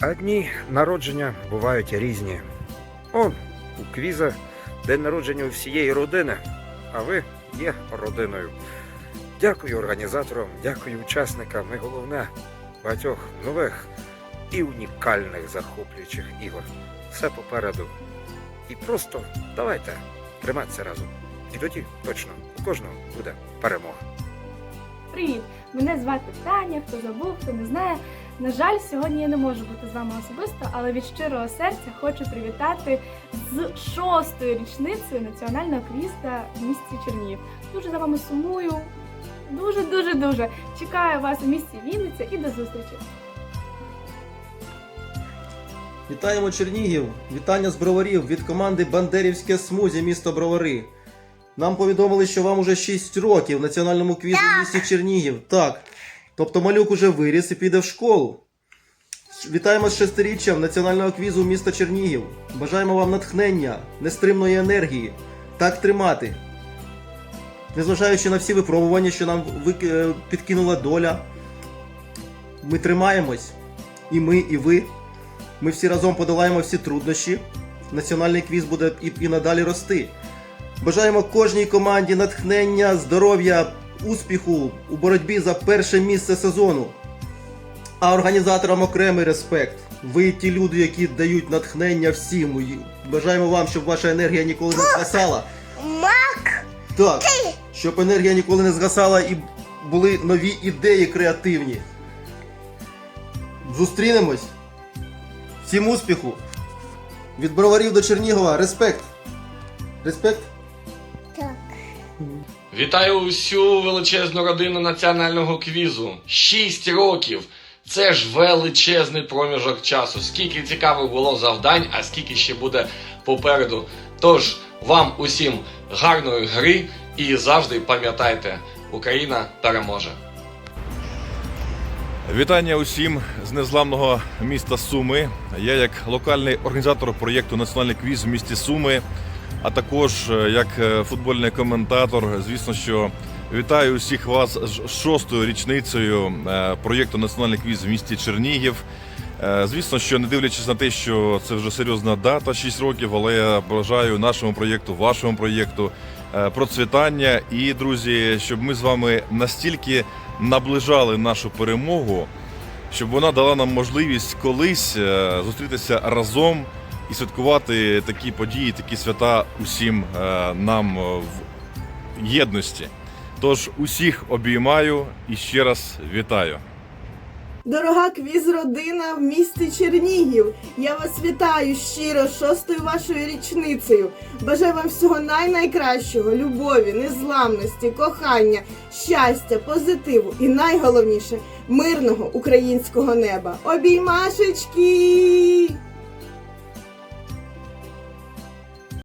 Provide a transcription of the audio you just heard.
А дні народження бувають різні. Он, у квіза день народження у всієї родини, а ви є родиною. Дякую організаторам, дякую учасникам і головне багатьох нових і унікальних захоплюючих ігор. Все попереду. І просто давайте триматися разом. І тоді точно у кожного буде перемога. Привіт! Мене звати Таня. Хто забув, хто не знає. На жаль, сьогодні я не можу бути з вами особисто, але від щирого серця хочу привітати з шостою річницею національного квіза в місті Чернігів. Дуже за вами сумую. Дуже, дуже, дуже чекаю вас у місті Вінниця і до зустрічі. Вітаємо Чернігів! Вітання з броварів від команди Бандерівське смузі місто Бровари. Нам повідомили, що вам уже 6 років в національному квізі в місті Чернігів. Так. Тобто малюк уже виріс і піде в школу. Вітаємо з шестиріччям національного квізу міста Чернігів. Бажаємо вам натхнення, нестримної енергії. Так тримати. Незважаючи на всі випробування, що нам е, підкинула доля, ми тримаємось. І ми, і ви. Ми всі разом подолаємо всі труднощі. Національний квіз буде і, і надалі рости. Бажаємо кожній команді натхнення, здоров'я, успіху у боротьбі за перше місце сезону. А організаторам окремий респект. Ви ті люди, які дають натхнення всім. Бажаємо вам, щоб ваша енергія ніколи не згасала. Мак! Так, щоб енергія ніколи не згасала і були нові ідеї креативні. Зустрінемось. Всім успіху! Від броварів до Чернігова. Респект! Респект! Так. Вітаю усю величезну родину національного квізу. Шість років. Це ж величезний проміжок часу. Скільки цікавих було завдань, а скільки ще буде попереду. Тож вам усім гарної гри і завжди пам'ятайте, Україна переможе. Вітання усім з незламного міста Суми. Я як локальний організатор проєкту Національний квіз в місті Суми, а також е, як е, футбольний коментатор. Звісно, що вітаю усіх вас з шостою річницею е, проєкту Національний квіз в місті Чернігів. Звісно, що не дивлячись на те, що це вже серйозна дата 6 років, але я бажаю нашому проєкту, вашому проєкту процвітання і друзі, щоб ми з вами настільки наближали нашу перемогу, щоб вона дала нам можливість колись зустрітися разом і святкувати такі події, такі свята усім е, нам е, в єдності. Тож усіх обіймаю і ще раз вітаю. Дорога квіз-родина в місті Чернігів. Я вас вітаю щиро шостою вашою річницею. Бажаю вам всього най-найкращого, любові, незламності, кохання, щастя, позитиву і найголовніше мирного українського неба. Обіймашечки!